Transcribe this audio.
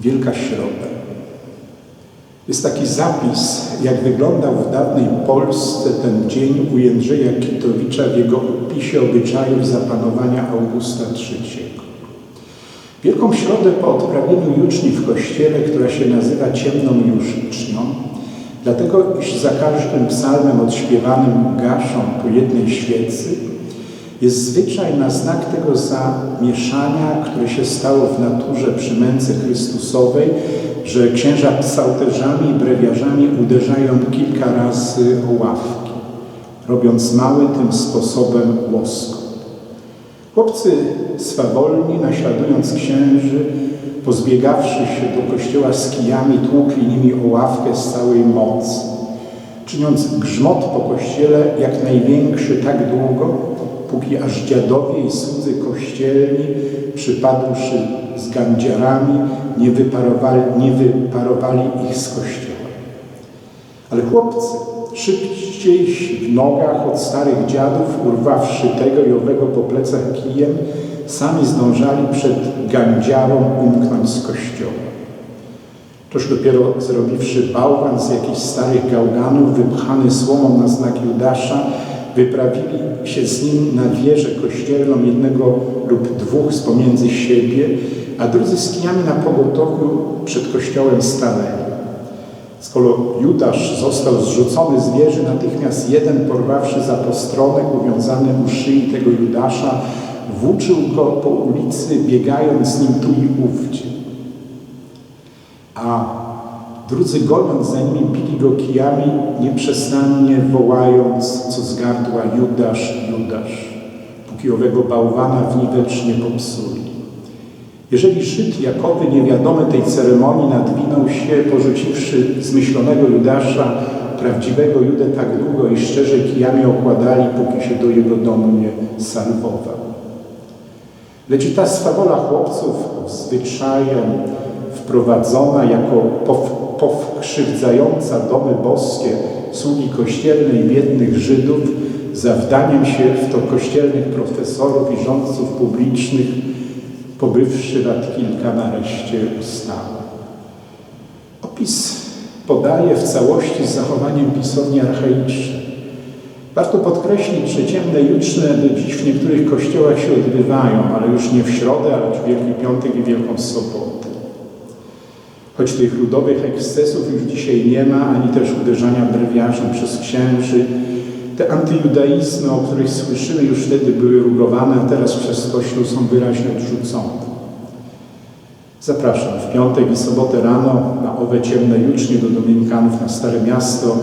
Wielka Środa. Jest taki zapis, jak wyglądał w dawnej Polsce ten dzień u Jędrzeja Kitowicza w jego opisie obyczajów zapanowania Augusta III. Wielką Środę po odprawieniu juczni w kościele, która się nazywa ciemną jucznią, dlatego iż za każdym psalmem odśpiewanym gaszą po jednej świecy, jest zwyczaj na znak tego zamieszania, które się stało w naturze przy męce Chrystusowej, że księża psałterzami i brewiarzami uderzają kilka razy o ławki, robiąc mały tym sposobem łoskot. Chłopcy swawolni, naśladując księży, pozbiegawszy się do kościoła z kijami, tłukli nimi o ławkę z całej mocy, czyniąc grzmot po kościele jak największy tak długo, póki aż dziadowie i słudzy kościelni, przypadłszy z gandziarami, nie wyparowali, nie wyparowali ich z kościoła. Ale chłopcy, szybciej w nogach od starych dziadów, urwawszy tego i owego po plecach kijem, sami zdążali przed gandziarą umknąć z kościoła. Toż dopiero zrobiwszy bałwan z jakichś starych gałganów, wypchany słomą na znak Judasza, wyprawili się z nim na wieżę kościelną jednego lub dwóch z pomiędzy siebie, a drudzy z kijami na pogotowiu przed kościołem stanęli. Skoro Judasz został zrzucony z wieży, natychmiast jeden porwawszy za postronek uwiązany u szyi tego Judasza, włóczył go po ulicy, biegając z nim tu i ówdzie. A drudzy goniąc za nimi, bili go kijami, nieprzestannie wołając, co z gardła Judasz, Judasz, póki owego bałwana w niwecz nie popsuli. Jeżeli Żyd Jakowy niewiadomy tej ceremonii nadwinął się, porzuciwszy zmyślonego Judasza, prawdziwego Judę tak długo i szczerze kijami okładali, póki się do jego domu nie salwował. Lecz ta swawola chłopców zwyczajem wprowadzona jako powkrzywdzająca domy boskie, sługi kościelne i biednych Żydów, zawdaniem się w to kościelnych profesorów i rządców publicznych, pobywszy lat kilka nareszcie ustała. Opis podaje w całości z zachowaniem pisowni archaicznej. Warto podkreślić, że ciemne juczne do dziś w niektórych kościołach się odbywają, ale już nie w środę, ale w Wielki Piątek i Wielką Sobotę. Choć tych ludowych ekscesów już dzisiaj nie ma, ani też uderzania brewiarzem przez księży, te antyjudaizmy, o których słyszymy, już wtedy były rugowane, a teraz przez Kościół są wyraźnie odrzucone. Zapraszam w piątek i sobotę rano na owe ciemne jucznie do Dominikanów na Stare Miasto